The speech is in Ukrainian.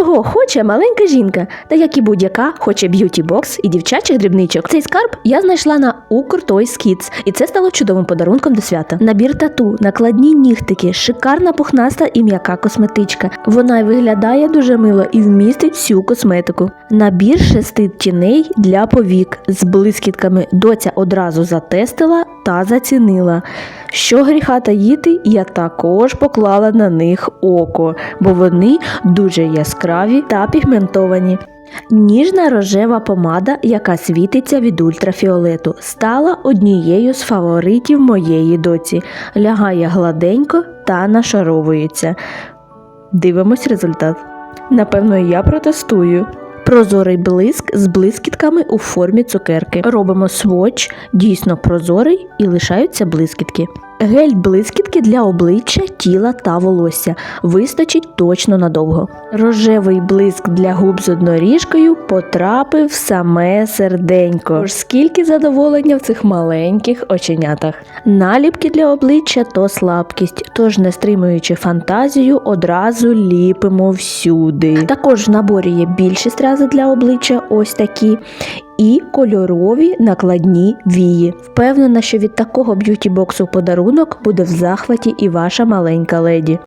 Чого хоче маленька жінка, та як і будь-яка, хоче б'юті бокс і дівчачих дрібничок. Цей скарб я знайшла на Укр Toys Kids, і це стало чудовим подарунком до свята. Набір тату, накладні нігтики, шикарна пухнаста і м'яка косметичка. Вона й виглядає дуже мило і вмістить всю косметику. Набір шести тіней для повік з блискітками. Доця одразу затестила та зацінила. Що гріха таїти, я також поклала на них око, бо вони дуже яскраві та пігментовані. Ніжна рожева помада, яка світиться від ультрафіолету, стала однією з фаворитів моєї доці. Лягає гладенько та нашаровується. Дивимось результат. Напевно, я протестую. Прозорий блиск з блискітками у формі цукерки. Робимо сводч, дійсно прозорий і лишаються блискітки. Гель блискітки для обличчя, тіла та волосся. Вистачить точно надовго. Рожевий блиск для губ з одноріжкою потрапив саме серденько. Тож скільки задоволення в цих маленьких оченятах. Наліпки для обличчя то слабкість, тож не стримуючи фантазію, одразу ліпимо всюди. Також в наборі є більші стрази для обличчя, ось такі. І кольорові накладні вії. Впевнена, що від такого б'юті боксу подарунок буде в захваті і ваша маленька леді.